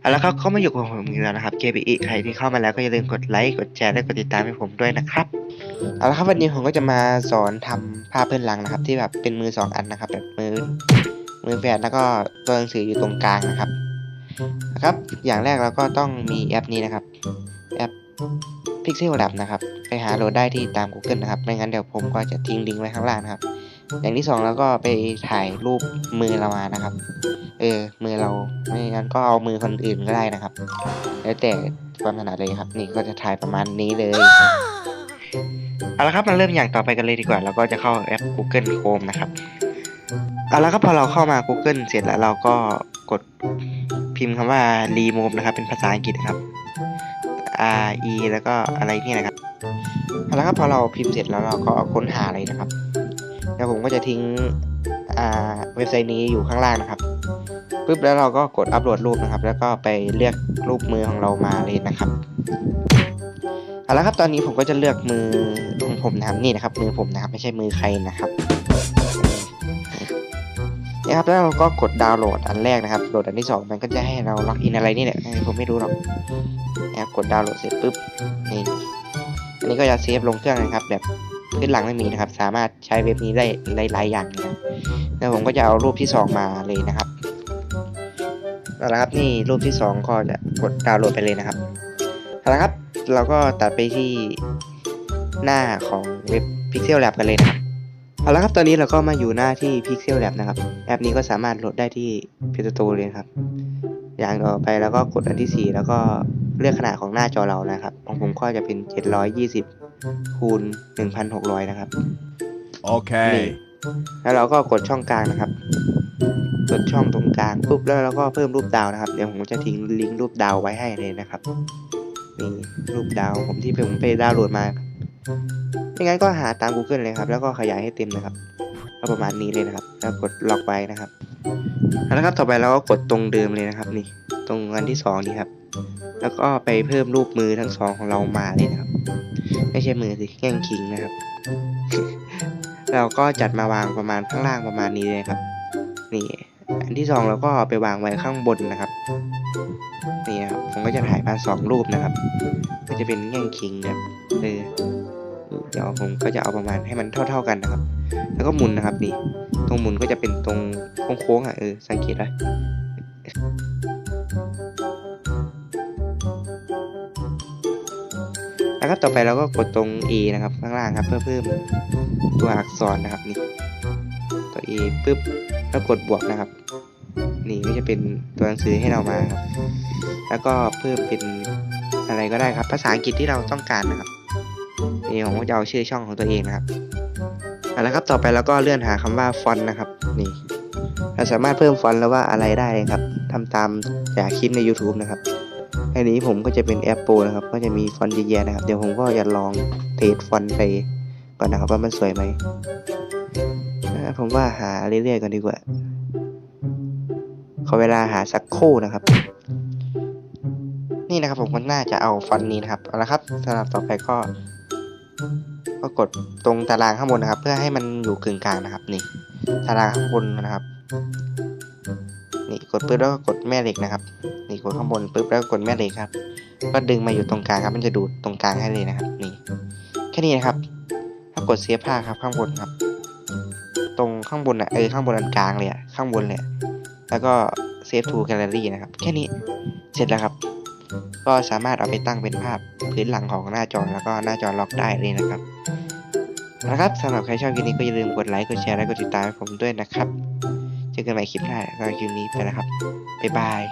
เอาละครับเข้ามาอยู่กับผมอีกแล้วนะครับ KBE ใครที่เข้ามาแล้วก็อย่าลืมกดไลค์ กดแชร์ และกดติดตามให้ผมด้วยนะครับ เอาละครับวันนี้ผมก็จะมาสอนทำภาพเพื้นหลังนะครับ ที่แบบเป็นมือสองอันนะครับ แบบมือมือแฝดแล้วก็ตัวหนังสืออยู่ตรงกลางนะครับนะครับ อย่างแรกเราก็ต้องมีแอปนี้นะครับ แอป Pixel Lab นะครับ ไปหาโหลดได้ที่ตาม Google นะครับ ไม่งั้นเดี๋ยวผมก็จะทิ้งลิงก์ไว้ข้างล่างนะครับ อย่างที่สองแล้วก็ไปถ่ายรูปมือเรามานะครับ เออ มือเราไม่งั้นก็เอามือคนอื่นก็ได้นะครับ แล้วแต่ความถนัดเลยครับ นี่ก็จะถ่ายประมาณนี้เลยเอาละครับมาเริ่มอย่างต่อไปกันเลยดีกว่า เราก็จะเข้าแอป Google Chrome นะครับเอาละครับพอเราเข้ามา Google เสร็จแล้วเราก็กดพิมพ์คำว่า remove นะครับ เป็นภาษาอังกฤษนะครับ R E แล้วก็อะไรนี่นะครับเอาละครับพอเราพิมพ์เสร็จแล้วเราก็ค้นหาเลยนะครับ แล้วผมก็จะทิ้งอ่าเว็บไซต์นี้อยู่ข้างล่างนะครับปุ๊บแล้วเราก็กดอัปโหลดรูปนะครับ แล้วก็ไปเลือกรูปมือของเรามาเลยนะครับเอาละครับตอนนี้ผมก็จะเลือกมือของผมนะครับนี่นะครับ มือผมนะครับไม่ใช่มือใครนะครับนี่ครับแล้วเราก็กดดาวน์โหลดอันแรกนะครับโหลดอันที่สองมันก็จะให้เราล็อกอินอะไรนี่แหละผมไม่รู้หรอกนะครับกดดาวน์โหลดเสร็จปุ๊บนี่อันนี้ก็จะเซฟลงเครื่องนะครับแบบ ขึ้นหลังไม่มีนะครับ สามารถใช้เว็บนี้ได้หลายๆอย่างนะแล้วผมก็จะเอารูปที่สองมาเลยนะครับเอาละครับนี่รูปที่สองก็จะกดดาวน์โหลดไปเลยนะครับเอาละครับเราก็ตัดไปที่หน้าของเว็บ Pixel Lab กันเลยนะครับเอาละครับตอนนี้เราก็มาอยู่หน้าที่ Pixel Lab นะครับ แอปนี้ก็สามารถโหลดได้ที่ Play Store เลยนครับ อย่างต่อไปแล้วก็กดอันที่สี่แล้วก็เลือกขนาดของหน้าจอเรานะครับ ของผมก็จะเป็น 720 คูณ 1,600 นะครับนี่ Okay. แล้วเราก็กดช่องกลางนะครับ กดช่องตรงกลางปุ๊บแล้วเราก็เพิ่มรูปดาวนะครับ เดี๋ยวผมจะทิ้งลิงก์รูปดาวไว้ให้เลยนะครับนี่รูปดาวผมที่ผมไปดาวน์โหลดมาไม่งั้นก็หาตาม Google เลยครับ แล้วก็ขยายให้เต็มนะครับก็ประมาณนี้เลยนะครับ แล้วกดล็อกไว้นะครับเอาละครับ ต่อไปเราก็กดตรงเดิมเลยนะครับ นี่ ตรงอันที่สองนี่ครับ แล้วก็ไปเพิ่มรูปมือทั้งสองของเรามาเลยนะครับ ไม่ใช่มือสิแกล้งคิงนะครับ เราก็จัดมาวางประมาณข้างล่างประมาณนี้เลยครับ นี่ อันที่สองเราก็เอาไปวางไว้ข้างบนนะครับนี่นะครับผมก็จะถ่ายมาสองรูปนะครับ ก็จะเป็นแง่งคิงแบบเออเดี๋ยวผมก็จะเอาประมาณให้มันเท่า ๆกันนะครับ แล้วก็หมุนนะครับนี่ ตรงหมุนก็จะเป็นตรงโค้งๆอะเออสังเกตไว้ แล้วก็ต่อไปเราก็กดตรง A นะครับข้างล่างครับ เพื่อเพิ่มตัวอักษรนะครับนี่ตัว A ปุ๊บแล้วกดบวกนะครับ นี่ก็จะเป็นตัวหนังสือให้เรามาครับแล้วก็เพิ่มเป็นอะไรก็ได้ครับ ภาษาอังกฤษที่เราต้องการนะครับนี่ผมก็จะเอาชื่อช่องของตัวเองนะครับเอาละครับต่อไปเราก็เลื่อนหาคำว่าฟอนต์นะครับนี่เราสามารถเพิ่มฟอนต์แล้วว่าอะไรได้ครับทำตามจากคลิปใน YouTube นะครับ อันนี้ผมก็จะเป็นแอปโปรนะครับ ก็จะมีฟอนต์เยอะแยะนะครับ เดี๋ยวผมก็จะลองเทสฟอนต์ไปก่อนนะครับว่ามันสวยไหม ผมว่าหาเรื่อยๆก่อนดีกว่า ขอเวลาหาสักคู่นะครับ นี่นะครับผมก็น่าจะเอาฟอนต์นี้นะครับ เอาละครับสำหรับต่อไปก็ ก็กดตรงตารางข้างบนนะครับ เพื่อให้มันอยู่กึ่งกลางนะครับ นี่ ตารางข้างบนนะครับ นี่กดปุ๊บแล้วก็กดแม่เหล็กนะครับนี่กดข้างบนปุ๊บแล้วก็กดแม่เหล็กครับ ก็ดึงมาอยู่ตรงกลางครับ มันจะดูดตรงกลางให้เลยนะครับ นี่แค่นี้นะครับ ถ้ากดเซฟภาพครับข้างบนครับ ตรงข้างบนอะเออข้างบนอันกลางเลยอะข้างบนเลยอะแล้วก็เซฟทูแกลเลอรี่นะครับ แค่นี้เสร็จแล้วครับ ก็สามารถเอาไปตั้งเป็นภาพพื้นหลังของหน้าจอแล้วก็หน้าจอล็อกได้เลยนะครับนะครับสำหรับใครชอบคลิปนี้ก็อย่าลืมกดไลค์กดแชร์และกดติดตามให้ผมด้วยนะครับ เจอกันใหม่คลิปหน้าก็คลิปนี้ไปนะครับบ๊ายบาย